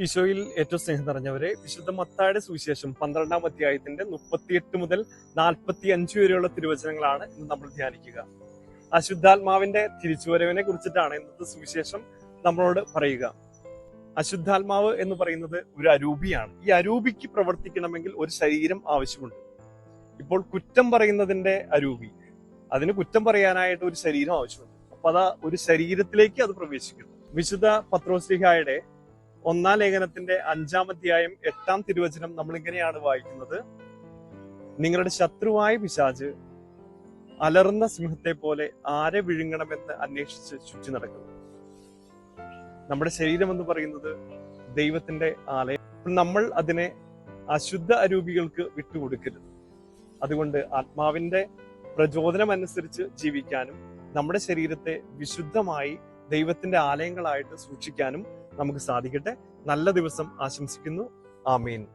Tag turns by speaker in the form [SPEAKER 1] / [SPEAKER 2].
[SPEAKER 1] ഈശോയിൽ ഏറ്റവും സ്നേഹം നിറഞ്ഞവരെ വിശുദ്ധ മത്തായുടെ സുവിശേഷം പന്ത്രണ്ടാം അധ്യായത്തിന്റെ മുപ്പത്തിയെട്ട് മുതൽ നാൽപ്പത്തി അഞ്ച് വരെയുള്ള തിരുവചനങ്ങളാണ് ഇന്ന് നമ്മൾ ധ്യാനിക്കുക. അശുദ്ധാത്മാവിന്റെ തിരിച്ചുവരവിനെ കുറിച്ചിട്ടാണ് ഇന്നത്തെ സുവിശേഷം നമ്മളോട് പറയുക. അശുദ്ധാത്മാവ് എന്ന് പറയുന്നത് ഒരു അരൂപിയാണ്. ഈ അരൂപിക്ക് പ്രവർത്തിക്കണമെങ്കിൽ ഒരു ശരീരം ആവശ്യമുണ്ട്. ഇപ്പോൾ കുറ്റം പറയുന്നതിന്റെ അരൂപി. അതിന് കുറ്റം പറയാനായിട്ട് ഒരു ശരീരം ആവശ്യമുണ്ട്. അപ്പൊ അതാ ഒരു ശരീരത്തിലേക്ക് അത് പ്രവേശിക്കുന്നു. വിശുദ്ധ പത്രോസ്ലിഹായുടെ ഒന്നാം ലേഖനത്തിന്റെ അഞ്ചാം അധ്യായം എട്ടാം തിരുവചനം നമ്മൾ ഇങ്ങനെയാണ് വായിക്കുന്നത്. നിങ്ങളുടെ ശത്രുവായ പിശാജ് അലർന്ന സിംഹത്തെ പോലെ ആരെ വിഴുങ്ങണമെന്ന് അന്വേഷിച്ച് ചുറ്റി നടക്കുന്നു. നമ്മുടെ ശരീരം എന്ന് പറയുന്നത് ദൈവത്തിന്റെ ആലയം. നമ്മൾ അതിനെ അശുദ്ധ അരൂപികൾക്ക് വിട്ടുകൊടുക്കരുത്. അതുകൊണ്ട് ആത്മാവിന്റെ പ്രചോദനം അനുസരിച്ച് ജീവിക്കാനും നമ്മുടെ ശരീരത്തെ വിശുദ്ധമായി ദൈവത്തിന്റെ ആലയങ്ങളായിട്ട് സൂക്ഷിക്കാനും നമുക്ക് സാധിക്കട്ടെ. നല്ല ദിവസം ആശംസിക്കുന്നു. ആമീൻ.